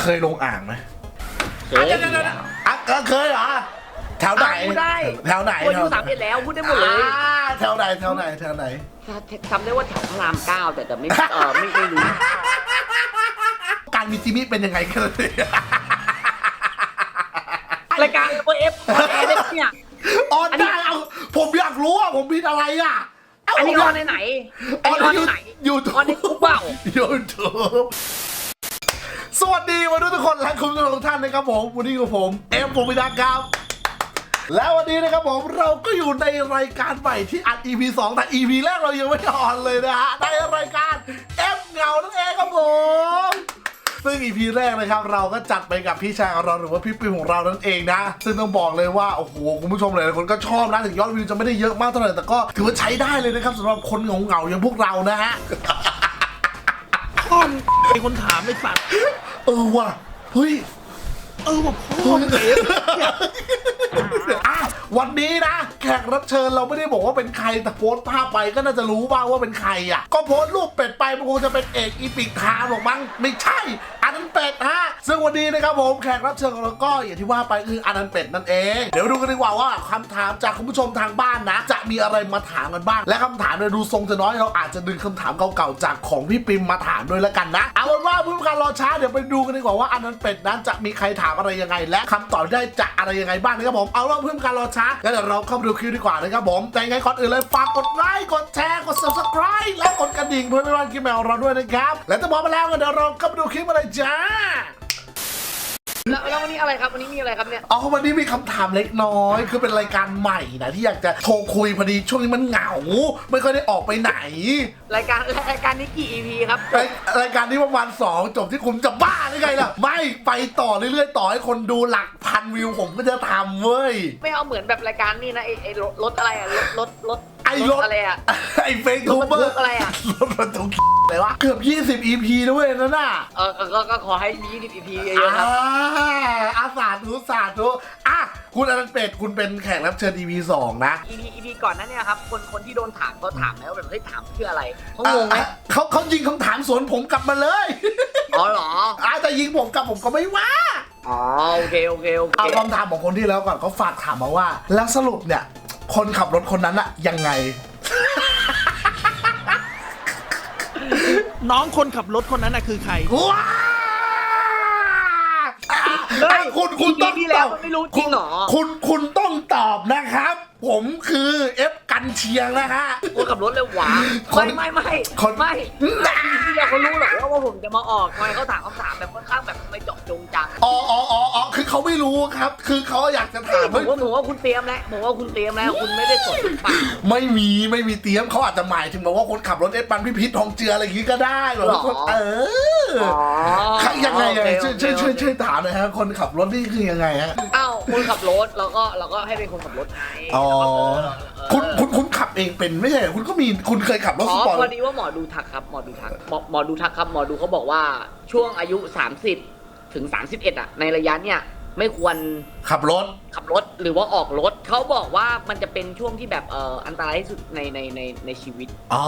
เคยลงอ่างไหมเคยอะเดี๋ยวเดี๋ยวเดี๋ยวอะเออเคยเหรอแถวไหนพูดได้ แถวไหนอายุแถวสามเอ็ดแล้วพูดได้หมดเลย อ่าแถวไหนแถวไหนแถวไหน จำได้ว่าแถวพระรามเก้าแต่แต่ไม่เออไม่ไม่รู้ การมีจิมิเป็นยังไงกันเลย รายการเอฟออนแอร์ได้เนี่ย ออนได้เอาผมอยากรู้อะผมผิดอะไรอะเาอันนี้ผมอยาอกนในไหนออันอนนี้ออนในในไหนยูทูออนในคุกเปล่า ยูทูบ สวัสดีวันนี้ทุกคนและคุณผู้ชมทุกท่านนะครับผม วันนี้กับผมเอ็มผมพิดาครับ แล้ววันนี้นะครับผมเราก็อยู่ในรายการใหม่ที่อัด EP 2 แต่ EP แรกเรายังไม่ออนเลยนะฮะในรายการเอฟเงานั่นเองครับผมซึ่ง EP แรกนะครับเราก็จัดไปกับพี่ชายของเราหรือว่าพี่ปิมของเรานั่นเองนะ ซึ่งต้องบอกเลยว่า โอ้โห คุณผู้ชมหลายๆคนก็ชอบนะถึงยอดวิวจะไม่ได้เยอะมากเท่าไหร่แต่ก็ถือว่าใช้ได้เลยนะครับสำหรับคนเหงาๆอย่างพวกเรานะฮะ พ่อมงเป็นคนถามไอ้สัตว์เออว่ะเฮ้ยเออว่าพ่อมงเอ๋อะวันนี้นะ แขกรับเชิญเราไม่ได้บอกว่าเป็นใครแต่โพสต์ภาพไปก็น่าจะรู้บ้างว่าเป็นใครอะ ก็โพสต์รูปเป็ดไปมันคงจะเป็นเอกอีปิกทามหรอกมั้งไม่ใช่อั นันเป็ดฮะ ซึ่งวันนี้นะครับผมแขกรับเชิญของเราก็อย่างที่ว่าไปคืออันนั้นเป็ดนั่นเอง เดี๋ยวดูกันดีกว่าว่าคำถามจากคุณผู้ชมทางบ้านนะ จะมีอะไรมาถามกันบ้าง และคำถามเนี่ยดูทรงจะน้อยเราอาจจะดึงคำถามเก่าๆจากของพี่ปิมมาถามด้วยล้วกันนะ เอาเป็นว่าเพื่อการรอช้าเดี๋ยวไปดูกันดีกว่าว่าอันนั้นเป็ดนั้นจะมีใครถามอะไรยังไง และคำตอบได้จะอะไรยังไงบ้างนะครับผม เอาว่าเพื่อการรอช้างั้นเดี๋ยวเราเข้าไปดูคลิปดีกว่านะครับผม แต่ยังไงก่อนอื่นเลยฝากกดไลค์กดแชร์กด subscribe และกดกระดิ่งเพื่อไม่พลาดคลิปใหม่ของเราด้วยนะครับ และถ้าพร้อมมาแล้วงั้นเดี๋ยวเราเข้าไปดูคลิปกันเลยจ้า แล้วแล้ววันนี้อะไรครับวันนี้มีอะไรครับเนี่ยอ๋อวันนี้มีคำถามเล็กน้อย คือเป็นรายการใหม่นะที่อยากจะโทรคุยพอดีช่วงนี้มันเหงา ไม่ค่อยได้ออกไปไหน รายการรายการนี้กี่ EP ครับรายรายการนี้ประมาณสองจบที่คุณจะบ้าหรือไงล่ะ ไม่ไปต่อเรื่อยๆ ต่อให้คนดูหลักพันวิวผมก็จะทำเว้ย ไม่เอาเหมือนแบบรายการนี่นะไอ้ไอ้รถรถอะไรอะรถรถรถ ไอ้รถอะไรอะไอ้เฟซทูเบอรถบรรทุร์กอะไรอะรถบรรทุกอะไรวะ เกือบ 20 EP ด้วยนั่นน่ะเออก็ก็ขอให้มี20 EP เยอ่าอะๆครับอาสาธุสาธุอะคุณอนันต์เป็ดคุณเป็นแขกรับเชิญ EP สองนะ EP EP ก่อนนั้นเนี่ยครับคนคนที่โดนถามเขาถามแล้วแบบเฮ้ยถามเพื่ออะไรเขางงไหมอะเขาเขายิงคำถามสวนผมกลับมาเลย อ๋อเหรอ อาแต่ยิงผมกลับผมก็ไม่ว่าอ๋อโอเคโอเคโอเค เอาคำถามของคนที่แล้วก่อนเขาฝากถามมาว่า แล้วสรุปเนี่ย คนขับรถคนนั้นอะยังไง น้องคนขับรถคนนั้นน่ะคือใคร ว้าเฮ้ยคุณคุณต้องที่ตแล้วอบมันไม่รู้จริงเหรอ คุณคุณต้องตอบนะครับ ผมคือเอฟกันเชียงนะฮะ คนขับรถเลยหวาคนไม่ไม่ไม่คน ไม่ที่เดี ยวเขารู้เหรอว่าว่าผมจะมาออกทำไมเขาถามคำถามแบบค่อนข้างแบบทำไมเจาะจงจังอ๋ออ๋ออ๋ออ๋อคือเขาไม่รู้ครับ คือเขาอยากจะถามผมว่าผมว่าคุณเตรียมแล้วผมว่าคุณเตรียมแล้ว คุณไม่ได้สดเปล่าไม่มีไม่มีเตรียมเขาอาจจะหมายถึงแบบว่าคนขับรถเอฟปันพี่พิษทองเจืออะไรอย่างงี้ก็ได้แบบว่าคนเอออ๋อใครยังไงอะโอเคช่วยช่วยโอเคช่วยช่วยถามหน่อยฮะคนขับรถนี่คือยังไงฮะอ้าวคนขับรถเราก็เราก็ให้เป็นคนขับรถไงอ๋อเคุณคุณคุณขับ เองเป็นไม่ใช่เหรอคุณก็มีคุณเคยขับรถอ๋สอปอร์ตพอดีว่าหมอดูทักครับหมอดูทักหมอหมอดูทักครับหมอดูเขาบอกว่าช่วงอายุ 30 ถึง 31 อะ ในระยะเนี่ยไม่ควรขับรถ ขับรถหรือว่าออกรถเขาบอกว่ามันจะเป็นช่วงที่แบบเอ่ออันตรายที่สุดในในในในชีวิตอ๋อ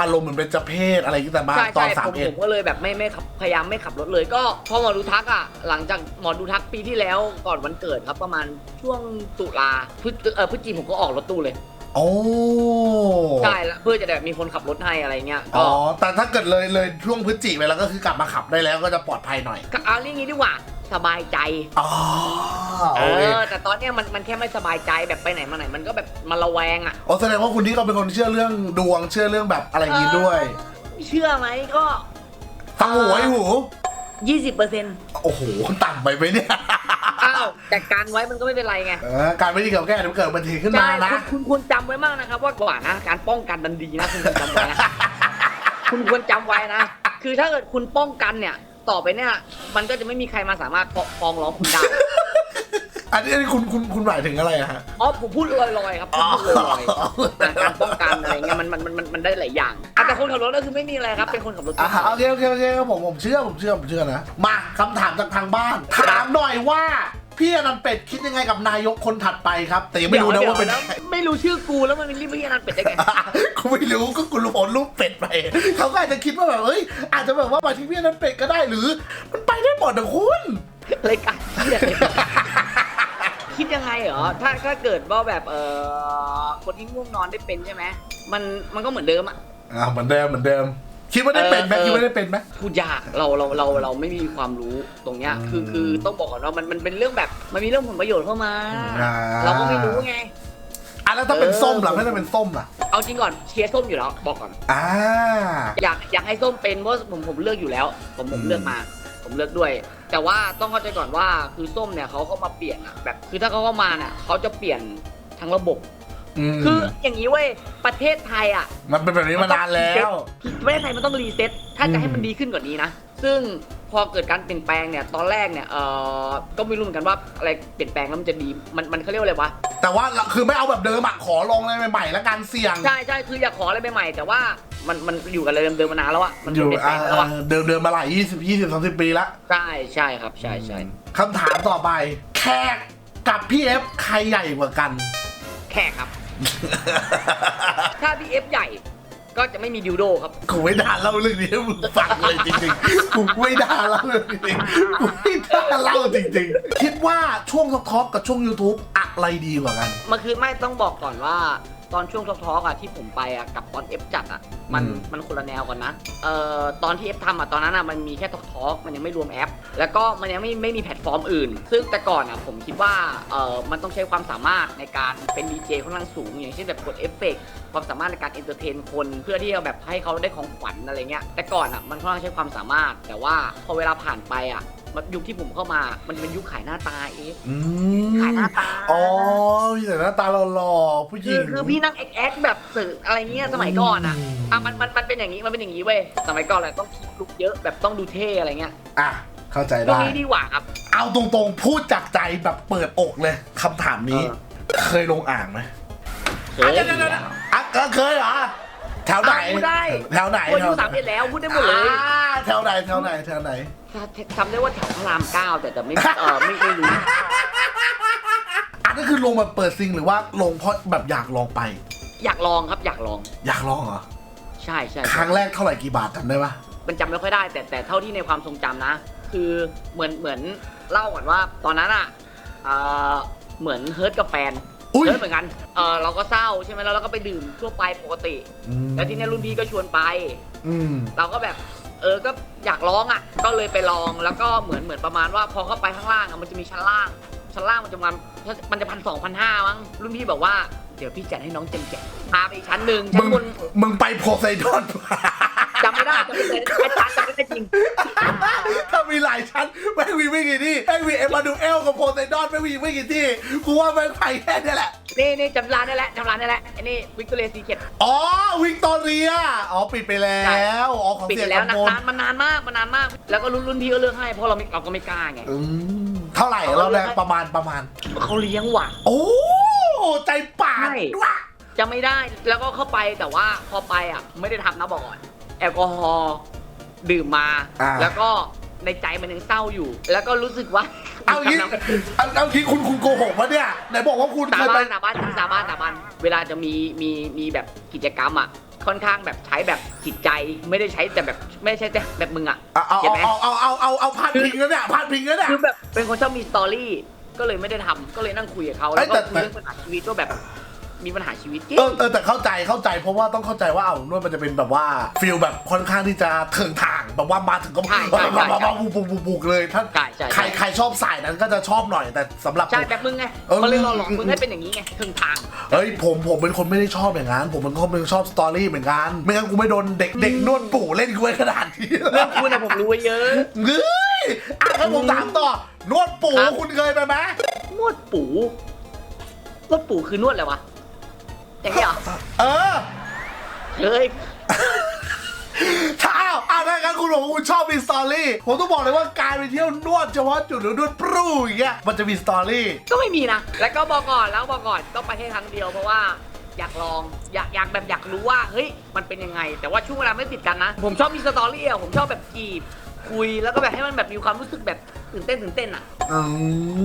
อารมณ์เหมือนเป็นเจเพศอะไรอย่างงี้แต่มาใช่ตอนใช่สาผมมเอ็ผดมก็เลยแบบไม่ไม่ขับพยายามไม่ขับรถเลย ก็พอหมอดูทักอะหลังจากหมอดูทักปีที่แล้วก่อนวันเกิดครับประมาณช่วงตุลาพฤศเออพฤศจิกผมก็ออกรถตู้เลย โอ้ใช่แล้วเพื่อจะแบบมีคนขับรถให้อะไรเงี้ยอ๋ก็อแต่ถ้าเกิดเลยเลยช่วงพฤศจิไปแล้วก็คือกลับมาขับได้แล้วก็จะปลอดภัยหน่อยก็เอาเรื่องนี้ดีกว่าสบายใจอ๋อเอโอเคอแต่ตอนเนี้ยมันมันแค่ไม่สบายใจแบบไปไหนมาไหนมันก็แบบมันระแวงอะโอ้แสดงว่าคุณนี่ก็เป็นคนเชื่อเรื่องดวงเชื่อเรื่องแบบอะไรอย่างงี้ด้วยเชื่อไหมก็ ฟังหูไว้หู ยี่สิบเปอร์เซ็นต์โอ้โหคุณต่ำไปไหมเนี่ยอ้าวแต่การไว้มันก็ไม่เป็นไรไงเออการไม่ดีเกี่ยวแก้เดี๋ยวเกิดอุบันทีขึ้นมาใช่นะคุณคุณควรจำไว้มากนะครับ ว่ากว่านะการป้องกันมันดีนะคุณควรจำไว้นะคุณควรจำไว้นะ คือถ้าเกิดคุณป้องกันเนี่ย ต่อไปเนี่ย มันก็จะไม่มีใครมาสามารถฟ้องร้องคุณได้ อันนี้อันนี้คุณคุณคุณหมายถึงอะไรอะฮะ อ๋อผมพูดลอยๆครับผมพูดลอยๆอะการป้องกันอะไรเงี้ยมันมันมันมันมันได้หลายอย่างอะแต่คนขับรถก็คือไม่มีอะไรครับ เป็นคนขับรถอ่าโอเคโอเคโอเคครับผมผมเชื่อผมเชื่อผมเชื่อนะ มาคำถามจากทางบ้าน ถามหน่อยว่า พี่อนันต์เป็ดคิดยังไงกับนายกคนถัดไปครับ แต่ยังไม่รู้นะว่าเป็น ดี๋ยใครไม่รู้ชื่อกูแล้วมันมีรีบเรียกนันเป็ดได้ไง กูไม่รู้ก็กูรู้ผลรูปเป็ดไป เขาก็อาจจะคิดว่าแบบเอ้ยอาจจะแบบว่ามาที่เวียนั้นเป็ดก็ได้หรือ มันไปได้หมดนะคุณ รายการเหี้ยเลย คิดยังไงเหรอ ถ้าถ้าเกิดว่าแบบเออคนที่ง่วงนอนได้เป็นใช่ไหมมันมันก็เหมือนเดิมอะอ่าเหมือนเดิมเหมือนเดิม คิดว่าได้เป็นไหมเออคิดว่าได้เป็นไหมพูดยากเราเราเราเราไม่มีความรู้ตรงเนี้ยอืมคือคือต้องบอกก่อนว่ามันมันเป็นเรื่องแบบมันมีเรื่องผลประโยชน์เข้ามาอ่าเราก็ไม่รู้ไงอะแล้วถ้าเป็นเออส้มล่ะถ้าเป็นส้มล่ะ เอาจริงก่อนเชียร์ส้มอยู่แล้วบอกก่อนอ่าอยากอยากให้ส้มเป็นเพราะผมผมเลือกอยู่แล้ว ผมผมอืมเลือกมา ผมเลือกด้วย แต่ว่าต้องเข้าใจก่อนว่าคือส้มเนี่ยเขาก็มาเปลี่ยนอะแบบ คือถ้าเขาเข้ามาเนี่ยเขาจะเปลี่ยนทั้งระบบ มคืออย่างนี้เว้ยประเทศไทยอะ มันเป็นแบบนี้มานานแล้ว ประเทศไทยมันต้องรีเซ็ตถ้าอืจะมให้มันดีขึ้นกว่านี้นะ ซึ่งพอเกิดการเปลี่ยนแปลงเนี่ยตอนแรกเนี่ยเออก็ไม่รู้เหมือนกันว่าอะไรเปลี่ยนแปลงแล้วมันจะดีมันมันเขาเรียกว่าอะไรวะแต่ว่าคือไม่เอาแบบเดิมอะขอลองอะไรใหม่ๆแล้วกันเสี่ยง ใช่ใช่คืออยากขออะไรใหม่ๆแต่ว่า มันมันอยู่กับอะไรเดิมๆมานานแล้วอะมันอยู่เปลี่ยนแปลอ่างแล้วอะเดิมเดิมๆมาหลายยี่สิบยี่สิบสามสิบปีละใช่ใช่ครับ ใช่ใช่คำถามต่อไป แขกกับพี่เอฟใครใหญ่กว่ากัน แค่ครับ ถ้าพี่เอฟใหญ่ ก็จะไม่มีดิวโดครับ กูไม่ด่าเล่าเรื่องนี้ให้มึงฟังเลยจริงๆ กูไม่ด่าเล่าเรื่องนี้กูไม่ด่าเล่าจริงๆ คิดว่าช่วงท็อปกับช่วง YouTube อะไรดีกว่ากัน มันคือไม่ต้องบอกก่อนว่า ตอนช่วงทอล์กอะที่ผมไปอะกับตอนเอฟจัดอะมันอืม มันคนละแนวกันนะเอ่อตอนที่เอฟทำอะตอนนั้นอะมันมีแค่ทอล์กมันยังไม่รวมแอป แล้วก็มันยังไม่ไม่มีแพลตฟอร์มอื่น ซึ่งแต่ก่อนอะผมคิดว่าเอ่อมันต้องใช้ความสามารถในการเป็นดีเจค่อนข้างสูง อย่างเช่นแบบกดเอฟเฟกต์ความสามารถในการเอนเตอร์เทนคนเพื่อที่จะแบบให้เขาได้ของขวัญอะไรเงี้ยแต่ก่อนอะมันค่อนข้างใช้ความสามารถ แต่ว่าพอเวลาผ่านไปอะ มันยุคที่ผมเข้ามา มันจะเป็นยุคขายหน้าตาเอฟอืขายหน้าตาอ๋อพี่แต่หน้าตาหล่อๆผู้หคืญิอง คือพี่นั่งแอคแอคแบบสื่ออะไรเงี้ยสมัยก่อนอะอืม อะมันมันมันเป็นอย่างนี้มันเป็นอย่างนี้เว้ยสมัยก่อนแหละต้องคิดลุกเยอะแบบต้องดูเท่อะไรเงี้ยอะเข้าใจตรงได้ นี้ดีกว่าครับ เอาตรงๆ พูดจากใจแบบเปิดอกเลยคำถามนี้ เออ เคยลงอ่างไหมเคยอะเดี๋ยวๆๆอะก็เคยเหรอ แถวไหนพูดได้ แถวไหนคนอายุแถวสามเอ็ดแล้วพูดได้หมดเลยอ่าแถวไหนแถวไหนแถวไหน จำได้ว่าแถวพระรามเก้าแต่แต่ไม่เออไม่ไม่รู้ อันนั้นคือลงแบบเปิดซิงหรือว่าลงเพราะแบบอยากลองไป อยากลองครับอยากลอง อยากลองเหรอ ใช่ใช่ครั้งแรกเท่าไหร่กี่บาทจำได้ปะมันจำไม่ค่อยได้ แต่แต่เท่าที่ในความทรงจำนะ คือเหมือนเหมือนเล่าก่อนว่าตอนนั้นอะเออเหมือนเฮิร์ตกับแฟน อุ้ยเฮิร์ตเหมือนกัน เออเราก็เศร้าใช่ไหมแล้วเราก็ไปดื่มทั่วไปปกติ อืม แล้วทีเนี้ยรุ่นพี่ก็ชวนไป อืม เราก็แบบ เออ ก็อยากร้องอะ ก็เลยไปลอง แล้วก็เหมือนเหมือนประมาณว่าพอเข้าไปข้างล่างอะมันจะมีชั้นล่าง ชั้นล่างมันจะมันมันจะพันสองพันห้ามั้ง รุ่นพี่บอกว่า เดี๋ยวพี่จัดให้น้องเจมแจกพาไปอีกชั้นหนึ่งมึชั้นงบน มึงไปโพไซดอนจำ ไม่ได้จำไม่ได้อาจารย์จำไม่ได้จริง ถ้ามีหลายชั้นแม่งมีไม่กี่ที่แม่งมีเอ็มมาดูเอลกับโพไซดอนแม่งมีไม่กี่ที่กูว่าแม่งไปแค่เนี้แหละ นี่นี่จำร้านได้แล้วจำร้านได้แล้วไอ้นี่วิกตอเรียซีเคทอ๋อวิกตอเรียอ๋อปิดไปแล้วอ๋อของปิดเสียไปแล้วกำนะมลนานมันนานมากมันนานมาก แล้วก็รุ่นรุ่นพี่ก็เลือกให้เพราะเราไม่เราก็ไม่กล้าไงอืมเท่าไหร่เราแรงประมาณประมาณเขาเลี้ยงว่ะ โอ้ใจป่าดใช่ว่ะจะไม่ได้แล้วก็เข้าไปแต่ว่าพอไปอะ ไม่ได้ทำนะบอกก่อน แอลกอฮอล์ดื่มมา อ่า แล้วก็ในใจมันยังเศร้าอยู่ แล้วก็รู้สึกว่าเอางี้เอาเอางี้คุณคุณโกหกวะเนี่ยไหนบอกว่าคุณสาเคยบาไปนสาบานสาบานสาบานเวลาจะมีมีมีแบบกิจกรรมอะค่อนข้างแบบใช้แบบจิตใจไม่ได้ใช้แต่แบบไม่ใช่แต่แบบมึงอะเอาเอาเห็นไหมเอาเอาเอาเอาเอาพาดพิงแล้วเนี่ยพาดพิงแล้วเนี่ย คือแบบเป็นคนชอบมีสตอรี่ก็เลยไม่ได้ทำก็เลยนั่งคุยกับเขาเอ้แล้วยก็แต่คุยเรื่องปัญหาชีวิตว่าแบบ มีปัญหาชีวิตจริงเออเออแต่เข้าใจเข้าใจเพราะว่าต้องเข้าใจว่าเอานวดมันจะเป็นแบบว่าฟิลแบบค่อนข้างที่จะเถิงทางแบบว่ามาถึงก็ใช่ใช่ใช่มามาบุกบุกบุกบุกเลยถ้าใช่ใช่ใครใครชอบสายนั้นก็จะชอบหน่อยแต่สำหรับใช่ผมแบบมึงไงเออเขาเลยหลอกๆมึงให้เป็นอย่างนี้ไงถึงทาง เฮ้ยผมผมเป็นคนไม่ได้ชอบอย่างนั้นผมเป็นคนเป็นชอบสตอรี่เหมือนกันไม่งั้นกูไม่โดนเด็กเด็กนวดปู่เล่นกูไว้ขนาดนี้เรื่องคุณนะผมรู้ไว้เยอะ เฮ้ยอะถ้าผมถามต่อนวดปู่ครับ คุณเคยไปไหมนวดปูนวดปูคือนวดอะไรวะ อย่างนี้เหรอเออเคยถ้าอ้าวอะถ้างั้นคุณบอกว่าคุณชอบมีสตอรี่ ผมต้องบอกเลยว่าการไปเที่ยวนวดเฉพาะจุดหรือนวดปรูอย่างเงี้ย มันจะมีสตอรี่ ก็ไม่มีนะ แล้วก็บอกก่อนแล้วบอกก่อนก็ไปแค่ครั้งเดียวเพราะว่าอยากลองอยากอยากแบบอยากรู้ว่าเฮ้ยมันเป็นยังไง แต่ว่าช่วงเวลาไม่ติดกันนะ ผมชอบมีสตอรี่อะผมชอบแบบจีบ คุยแล้วก็แบบให้มันแบบมีความรู้สึกแบบตื่นเต้นตื่นเต้นอะ อื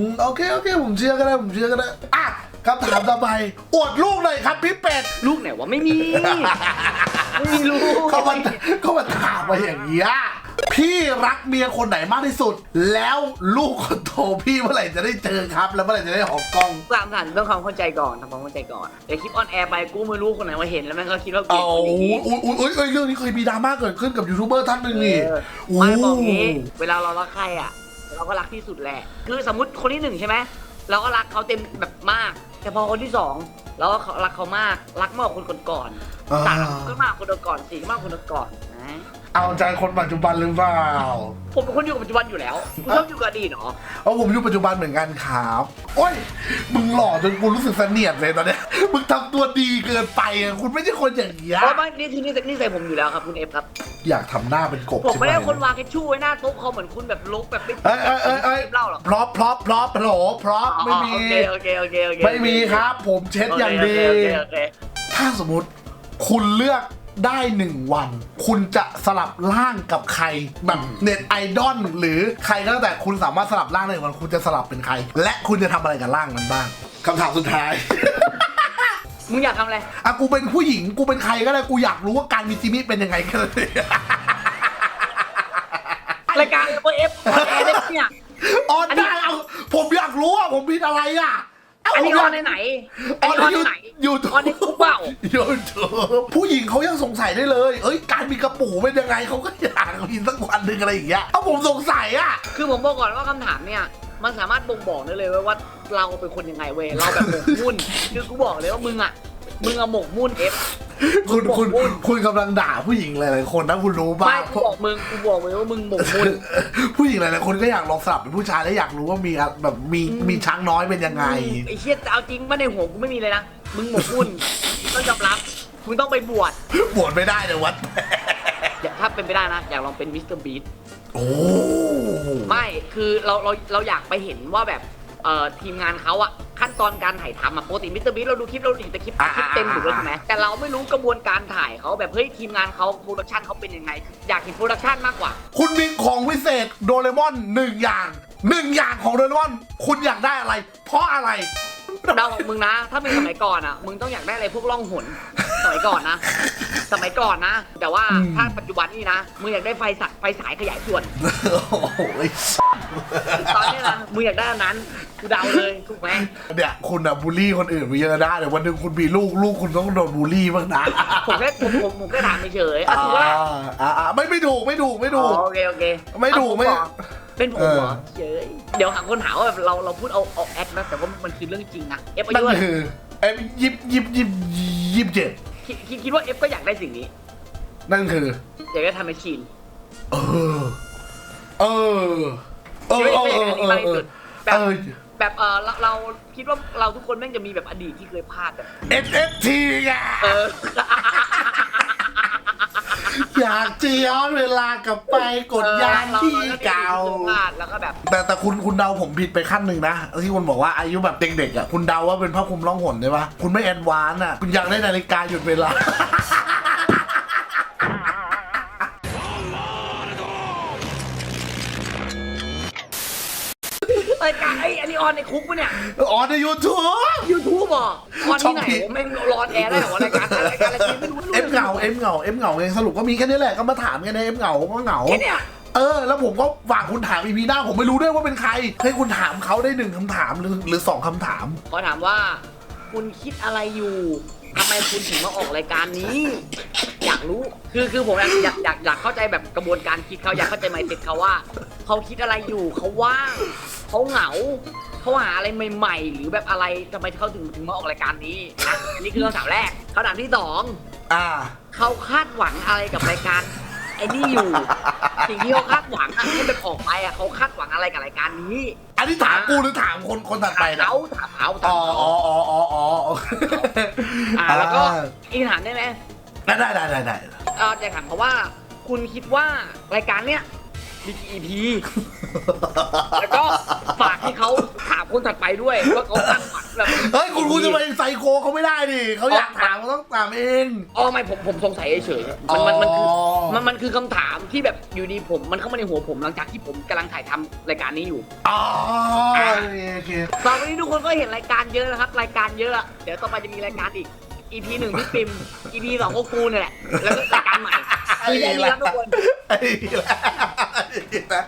มโอเค โอเค ผมเชื่อก็ได้ ผมเชื่อก็ได้ อะคำถามต่อไป อวดลูกหน่อยครับพี่เป็ด ลูกไหนวะไม่มี ไม่มีลูก เขามันเขามันถามมาอย่างเงี้ย พี่รักเมียคนไหนมากที่สุด แล้วลูกคนโตพี่เมื่อไหร่จะได้เจอครับ แล้วเมื่อไหร่จะได้ออกกล้องสามฐานเรื่องความเข้าใจก่อนทำความเข้าใจก่อนเดี๋ยวคลิปออนแอร์ไปกูไม่รู้คนไหนมาเห็นแล้วแม่งก็คิดว่าเกลียเอาดคนนี้อุ้ยอุ้ยอุ้ยเอ้ยเรื่องนี้เคยมีดราม่าเกิดขึ้นกับยูทูบเบอร์ท่านหนึ่งนี่เออโอ้ไม่บอกงี้เวลาเรารักใครอะ เราก็รักที่สุดแหละ คือสมมติคนที่หนึ่งใช่ไหมเราก็รักเขาเต็มแบบมาก แต่พอคนที่สองเราก็รักเขามากรักมากกว่าคนก่อนๆสามก็มากกว่าคนก่อนสี่ก็มากกว่าคนก่อนนะ เอาใจคนปัจจุบันหรือเปล่าผมเป็นคนอยู่กับปัจจุบันอยู่แล้วคุณชอบอยู่กับอดีตเหรอเอาผมอยู่ปัจจุบันเหมือนกันครับโอ้ย มึงหล่อจนกูรู้สึกเสนียดเลยตอนเนี้ยมึงทำตัวดีเกินไปอะคุณไม่ใช่คนอย่างเงี้ยเพราะว่านี่คือนี่นี่ใส่ผมอยู่แล้วครับคุณเอฟครับ อยากทำหน้าเป็นกบผมไม่ได้ใช่หคนวางแค่ชู้ไว้หน้าโต๊ะเขาเหมือนคุณแบบลกแบบไม่เอ้ยเอ้ยเอ้ยเอ้ยเล่าหรอกพร็อพพร็อพพร็อพโหลพร็อพไม่มีอ๋อโอเคโอเคโอเคโอเคไม่มีครับ ผมเช็ดอย่างดีโอเคโอเคโอเคถ้าสมมติคุณเลือก ได้หนึ่งวัน คุณจะสลับร่างกับใครแบบเน็ตไอดอลหรือใครก็แล้วแต่คุณสามารถสลับร่างได้หนึ่งวันคุณจะสลับเป็นใคร และคุณจะทำอะไรกับร่างนั้นบ้างคำถามสุดท้าย มึงอยากทำอะไรอะกูเป็นผู้หญิงกูเป็นใครก็ได้กูอยากรู้ว่าการมีจิมิเป็นยังไงกันเลย รายการเอฟออนแอร์ได้เนี่ย ออนได้เอาผมอยากรู้อะผมผิดอะไรอะเา อันนี้ผมอยาอกนในไหนออันอนนี้ออนในไหนยูทูออนในคุกเปล่ายูทูบผู้หญิงเขายังสงสัยได้เลย เอ้ย การมีกระปูเป็นยังไงเขาก็อยากมีสักวันหนึ่งอะไรอย่างเงี้ยเอาผมสงสัยอะ คือผมบอกก่อนว่าคำถามเนี่ยมันสามารถบ่งบอกได้เลยว่าเราเป็นคนยังไงเว้ยเราแบบหมกมุ่น คือกูบอกเลยว่ามึงอะ มึงอะหมกมุ่นเอฟ คุณคุณหมกมุ่นคุณกำลังด่าผู้หญิงหลายๆคนนะคุณรู้ป่ะไม่กูบอกมึงกูบอกเลยว่ามึงหมกมุ่นผู้หญิงหลายๆคนก็อยากลองสลับเป็นผู้ชายและอยากรู้ว่ามีอะแบบมีอืมมีช้างน้อยเป็นยังไงไอ้เชี่ยแต่เอาจริงว่าในหัวกูไม่มีเลยนะมึงหมกมุ่นต้องยอมรับมึงต้องไปบวชบวชไม่ได้เลยวัดอย่าถ้าเป็นไปได้นะอยากลองเป็นมิสเตอร์บีทโอ้ไม่คือเราเราเราอยากไปเห็นว่าแบบเอ่อทีมงานเขาอะขั้น ตอนการถ่ายทำอะปกติมิสเตอร์บีเราดูคลิปเราเห็นแต่คลิปคลิปเต็มอยู่แล้วใช่ไหมแต่เราไม่รู้กระบวนการถ่ายเขาแบบเฮ้ยทีมงานเขาโปรดักชันเขาเป็นยังไง อยากเห็นโปรดักชันมากกว่า คุณมีของวิเศษโดเรมอนหนึ่งอย่างหนึ่งอย่างของโดเรมอน คุณอยากได้อะไร เพราะอะไร เดาของมึงนะ ถ้าเป็นสมัยก่อนอะมึงต้องอยากได้อะไรพวกล่องหน สมัยก่อนนะ สมัยก่อนนะ แต่ว่าอืมถ้าปัจจุบันนี่นะมึงอยากได้ไฟสายไฟสายขยายส่วน โอ้โหตอนนี้นะมึงอยากได้อันนั้นกูเดาเลยถูกไหมเนี่ยคุณอะบูลลี่คนอื่นไปเยอะได้เดี๋ยววันหนึ่งคุณมีลูกลูกคุณต้องโดนบูลลี่บ้างนะผมแค่ผมผมผมแค่ถามเฉยๆอะถูกปะล่ะอ่าอ่าไม่ไม่ถูกไม่ถูกไม่ถูกอ๋อโอเคโอเคไม่ถูกเอาผไม่เหรอเป็นผมเหรอเออ เฉยเดี๋ยวหาคนหาว่าแบบเราเราพูดเอาเอาแอดนะแต่ว่ามันคือเรื่องจริงนะเอฟอานั่นยุเท่าไหร่คือ ไอ้ยิบยิบยิบยิบเจ็ดคิดคิดคิดว่าเอฟก็อยากได้สิ่งนี้ นั่นคือ อยากได้ทำแมชชีนเออ เออ เออ เออ เออ เออ เออแบบเออแบบเออเราเราคิดว่าเราทุกคนแม่งจะมีแบบอดีตที่เคยพลาดแบบ NFT ไงเออ อยากจะย้อนเวลากลับไปกดยานที่เก่าพลาดแล้วก็แบบ แต่แต่คุณคุณเดาผมผิดไปขั้นหนึ่งนะ ที่คุณบอกว่าอายุแบบเด็กๆอะคุณเดาว่าเป็นผ้าคลุมล่องหนใช่ปะคุณไม่แอดวานซ์อะ คุณอยากได้นาฬิกาหยุดเวลา รายการไอ้อันนี้ออนในคุกปะเนี่ยอ๋อในยูทูบ ยูทูบอะออนที่ไหนช่องผิด ผมแม่งร้อนแอร์ได้เหรอวะรายการรายการอะไรกินไม่รู้เอฟเหงาเอฟเหงาเอฟเหงาเองสรุปก็มีแค่นี้แหละก็มาถามกันในเอฟเหงาก็เหงา แค่เนี่ยเออ แล้วผมก็ฝากคุณถามอีพีหน้าผมไม่รู้ด้วยว่าเป็นใคร ให้คุณถามเขาได้หนึ่งคำถามหรือหรือสองคำถาม ขอถามว่า คุณคิดอะไรอยู่ทำไมคุณถึงมาออกรายการนี้ อยากรู้คือคือผมอยากอยากอยากอยากเข้าใจแบบกระบวนการคิดเขาอยากเข้าใจไมเซ็ตเขาว่าเขาคิดอะไรอยู่เขาว่าง เขาเหงาเขาหาอะไรใหม่ ๆ หรือแบบอะไรทำไมเขาถึงถึงมาออกรายการนี้นะนี่คือคำถามแรกคำถามที่สองอ่า เขาคาดหวังอะไรกับรายการไอ้นี่อยู่สิ่งที่เขาคาดหวังอะให้แบบออกไปอะเขาคาดหวังอะไรกับรายการนี้อันนี้ถามกูหรือถามคนคนถัดไปนะเขาถามเขาถาอ๋อมเขาอ๋ออ๋ออ๋ออ๋ออ่าแล้วก็อีกถามได้ไหมได้ได้ได้ได้ได้เออจะถามเขาว่า คุณคิดว่ารายการเนี้ยมีกี่ EP แล้วก็ ฝากให้เขาถามคนถัดไปด้วยว่าเขาตั้งหมัดแบบเฮ้ยคุณคุณจะไปไซโคเขาไม่ได้ดิเขาอยากถามเขาต้องถามเอง อ๋อไม่ผมผมสงสัยเฉยๆมันมันมันคืออ๋อมันมันคือคำถามที่แบบอยู่ดีผมมันเข้ามาในหัวผมหลังจากที่ผมกำลังถ่ายทำรายการนี้อยู่ อ๋อโอเคโอเคตอนนี้ทุกคนก็เห็นรายการเยอะนะครับ รายการเยอะอะเดี๋ยวต่อไปจะมีรายการอีก EP หนึ่งพี่ปิม EP สองก็กูเนี่ยแหละ แล้วก็รายการใหม่มีแค่นี้ครับทุกคน ไอ้ละไอ้ละ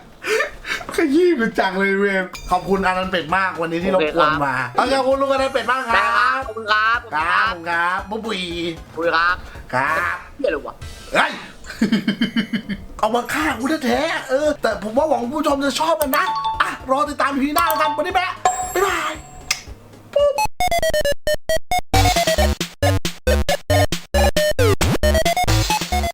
ขยี้กูจังเลยเวรขอบคุณอานันต์เป็ดมากวันนี้ที่รบกวนมาเอาขอบคุณลุงอานันต์เป็ดมากคได้รัครับ บขอบคุณครับขอบคคุณรัครับบผมครับบุ๊บบุยขอบคุณครับครับเฮียเลยวะเฮ้ย เอามาฆ่ากูแท้ๆเออ แต่ผมว่าหวังผู้ชมจะชอบมันนะอะรอติดตามพีหน้าแล้วกันวันนี้แม่บ๊ายบาย